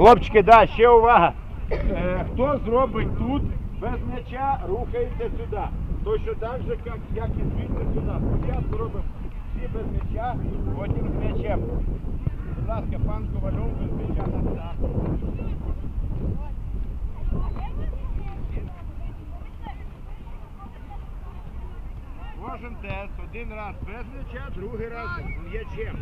Хлопчики, да, ще увага. Е, хто зробить тут без м'яча, рухається сюди. Точно так же, як, як і звідси сюди. Спочатку робимо всі без м'яча, потім з м'ячем. Будь ласка, пан Ковальов без м'яча на старт. Кожен тест, один раз без м'яча, другий раз з м'ячем.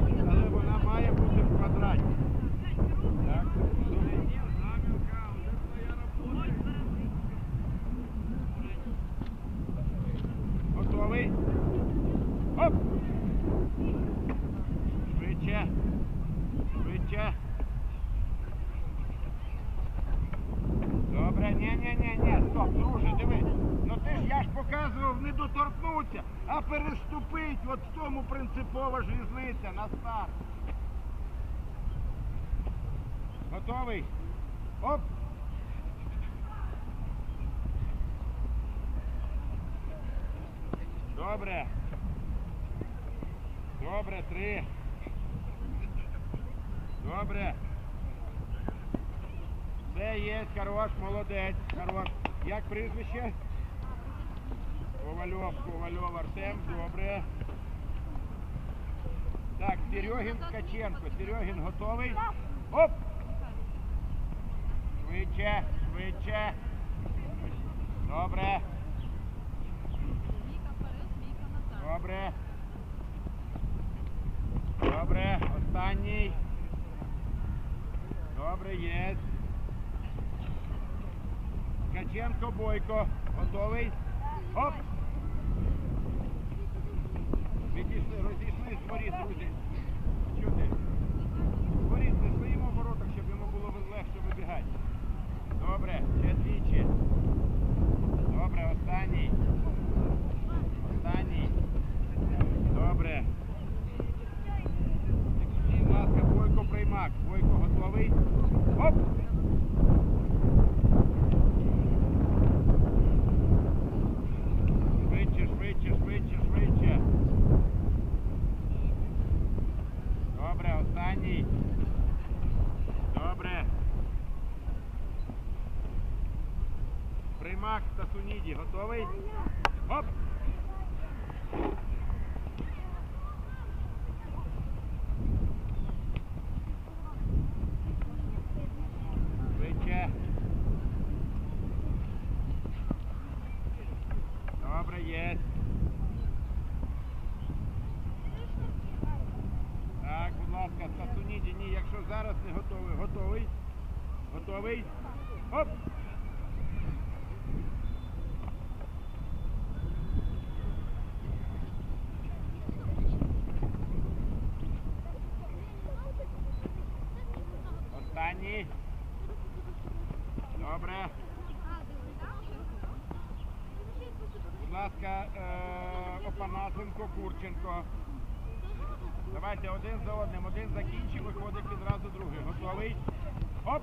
Будь-як, але вона має бути в квадраті. Так. Готовий? Оп! Швидше. Швидше. Добре, ні, ні, ні, ні, стоп, друже, диви. Ну ти ж я ж показував не доторкнутися, а переступить. От в тому принципова ж різниця на старт. Готовий? Оп! Добре. Добре, три. Добре. Все є, хорош, молодець, хорош. Як прізвище? Ковальов, Ковальов, Артем, добре. Так, Серегін Ткаченко. Серегін готовий? Оп! Швидше, швидше. Добре, добре. Добре, останній. Добре, є. Ткаченко, Бойко. Готовий? Оп! Відійшли, розійшли з друзі. Чути? З не своїм оборотом, щоб йому було легше вибігати. Добре, ще двічі. Добре, останній. Останній. Добре. Бойко приймак. Бойко готовий. Оп! Швидше, швидше, швидше, швидше. Добре, останній. Добре. Приймак та Суніді. Готовий? Оп! Добре, є. Так, будь ласка, Сасуніді, ні, якщо зараз не готовий. Готовий? Готовий? Оп! Останній. Добре. Будь ласка, е, Опанасенко, Курченко. Давайте один за одним. Один закінчив, виходить відразу другий. Готовий? Оп!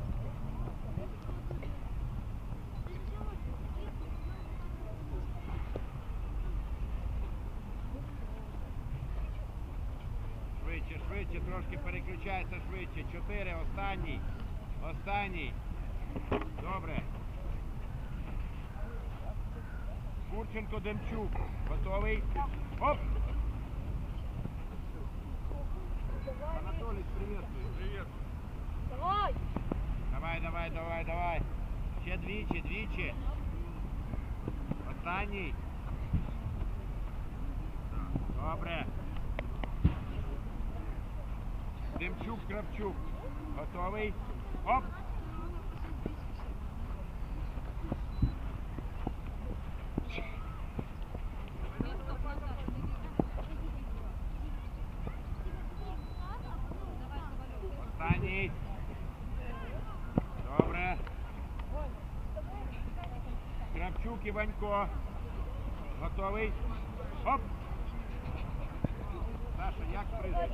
Швидше, трошки переключайся швидше. Чотири, останній. Останній. Добре. Курченко Демчук. Готовий? Оп! Анатолій, приветствую. Привет. Давай! Давай, давай, давай, давай. Ще двічі, двічі. Останній. Добре. Демчук, Кравчук. Готовий? Оп! Останній. Добре. Кравчук і Ванько. Готовий? Оп! Саша, як прийде?